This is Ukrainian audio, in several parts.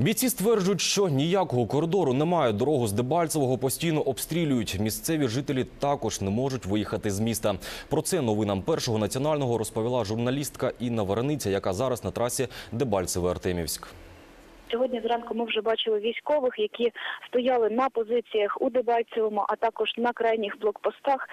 Бійці стверджують, що ніякого коридору немає. Дорогу з Дебальцевого постійно обстрілюють. Місцеві жителі також не можуть виїхати з міста. Про це новинам першого національного розповіла журналістка Інна Варениця, яка зараз на трасі Дебальцеве-Артемівськ. Сьогодні зранку ми вже бачили військових, які стояли на позиціях у Дебальцевому, а також на крайніх блокпостах.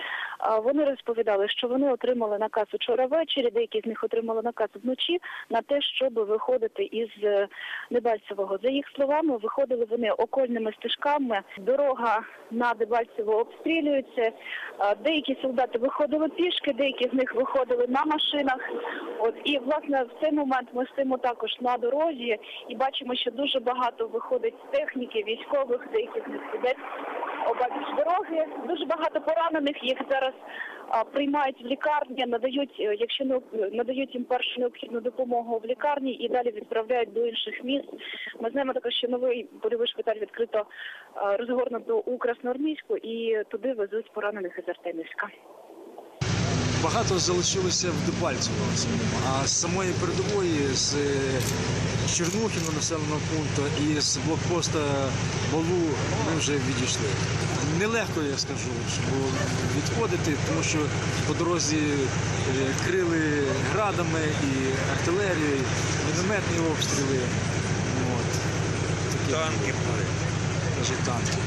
Вони розповідали, що вони отримали наказ учора ввечері, деякі з них отримали наказ вночі на те, щоб виходити із е, Дебальцевого. За їх словами, виходили вони окольними стежками. Дорога на Дебальцево обстрілюється. Деякі солдати виходили пішки, деякі з них виходили на машинах. От і власне в цей момент ми стоїмо також на дорозі і бачимо, що дуже багато виходить з техніки, військових, деяких них сидять обабіч дороги. Дуже багато поранених їх зараз приймають в лікарні, надають, е, якщо не надають їм першу необхідну допомогу в лікарні і далі відправляють до інших міст. Ми знаємо також, що новий польовий шпиталь відкрито розгорнуто у Красноармійську і туди везуть поранених із Артемівська. Багато залишилося в Дебальцево, а з самої передової, з е, Чернухіного населеного пункту і з блокпоста Балу ми вже відійшли. Нелегко, я скажу, відходити, тому що по дорозі е, крили градами і артилерією, мінометні обстріли. От. Такі, Танки були. Навіть танки.